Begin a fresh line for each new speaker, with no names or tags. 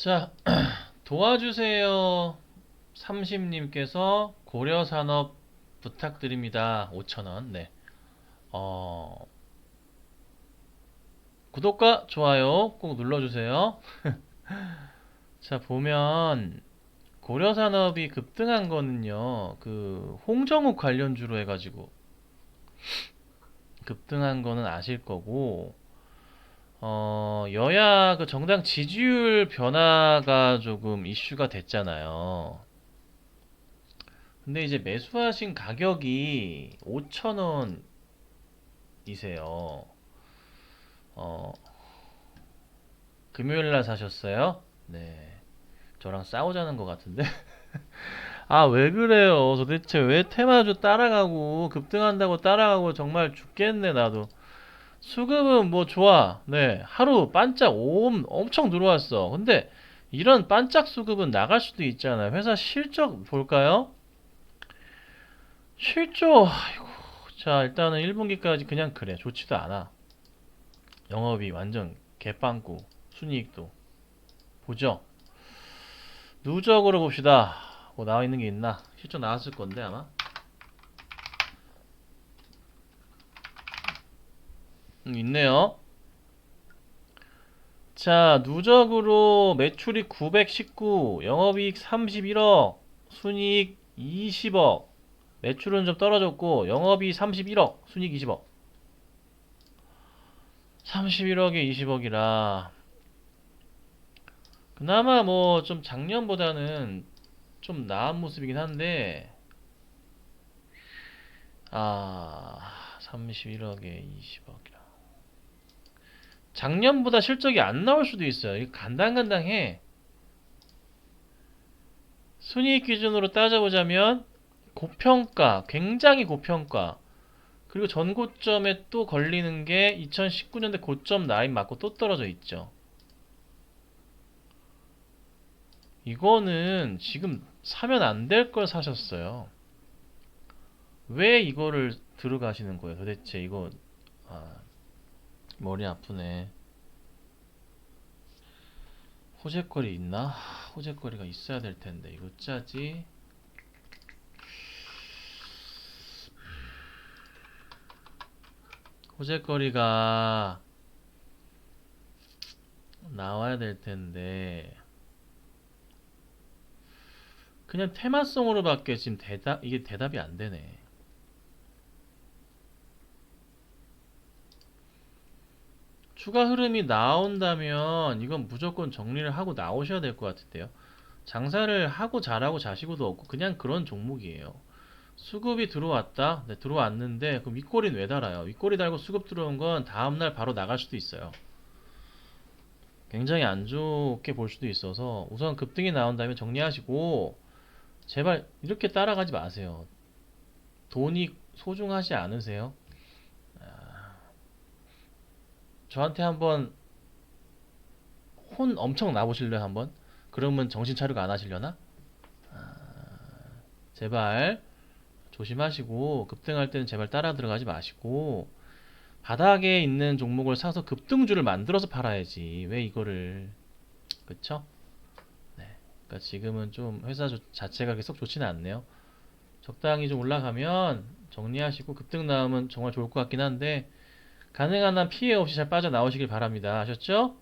자, 도와주세요. 30님께서 고려산업 부탁드립니다. 5,000원. 네. 어, 구독과 좋아요 꼭 눌러주세요. 자, 보면 고려산업이 급등한 거는요, 그 홍정욱 관련주로 해가지고 급등한 거는 아실 거고, 어, 여야 그 정당 지지율 변화가 조금 이슈가 됐잖아요. 근데 이제 매수하신 가격이 5,000원이세요. 어, 금요일 날 사셨어요? 네. 저랑 싸우자는 것 같은데? 아, 왜 그래요? 도대체 왜 테마주 따라가고, 급등한다고 따라가고, 정말 죽겠네, 나도. 수급은 뭐 좋아. 네. 하루 반짝 옴 엄청 들어왔어. 근데 이런 반짝 수급은 나갈 수도 있잖아요. 회사 실적 볼까요? 실적, 아이고. 자, 일단은 1분기까지 그냥 그래. 좋지도 않아. 영업이 완전 개빵꾸. 순이익도. 보죠? 누적으로 봅시다. 뭐 나와 있는 게 있나? 실적 나왔을 건데 아마. 있네요. 자, 누적으로 매출이 919, 영업이익 31억, 순이익 20억. 매출은 좀 떨어졌고, 영업이 31억, 순이익 20억. 31억에 20억이라. 그나마 뭐 좀 작년보다는 좀 나은 모습이긴 한데, 아, 31억에 20억이라. 작년보다 실적이 안 나올 수도 있어요. 간당간당해. 순이익 기준으로 따져보자면 고평가, 굉장히 고평가. 그리고 전고점에 또 걸리는 게 2019년대 고점 라인 맞고 또 떨어져 있죠. 이거는 지금 사면 안 될 걸 사셨어요. 왜 이거를 들어가시는 거예요? 도대체 이거 아, 머리 아프네. 호재거리 있나? 호재거리가 있어야 될 텐데 이거 짜지? 호재거리가 나와야 될 텐데 그냥 테마성으로밖에 지금 대답 이게 대답이 안 되네. 추가 흐름이 나온다면 이건 무조건 정리를 하고 나오셔야 될 것 같은데요. 장사를 하고 잘하고 자시고도 없고 그냥 그런 종목이에요. 수급이 들어왔다. 네, 들어왔는데 그럼 윗꼬리는 왜 달아요? 윗꼬리 달고 수급 들어온 건 다음날 바로 나갈 수도 있어요. 굉장히 안 좋게 볼 수도 있어서 우선 급등이 나온다면 정리하시고 제발 이렇게 따라가지 마세요. 돈이 소중하지 않으세요? 저한테 한번 혼 엄청 나보실래요, 한번? 그러면 정신 차리고 안 하시려나? 아, 제발 조심하시고 급등할 때는 제발 따라 들어가지 마시고 바닥에 있는 종목을 사서 급등주를 만들어서 팔아야지. 왜 이거를 그쵸? 네. 그러니까 지금은 좀 회사 조- 자체가 계속 좋지는 않네요. 적당히 좀 올라가면 정리하시고 급등 나오면 정말 좋을 것 같긴 한데 가능한 한 피해 없이 잘 빠져나오시길 바랍니다. 아셨죠?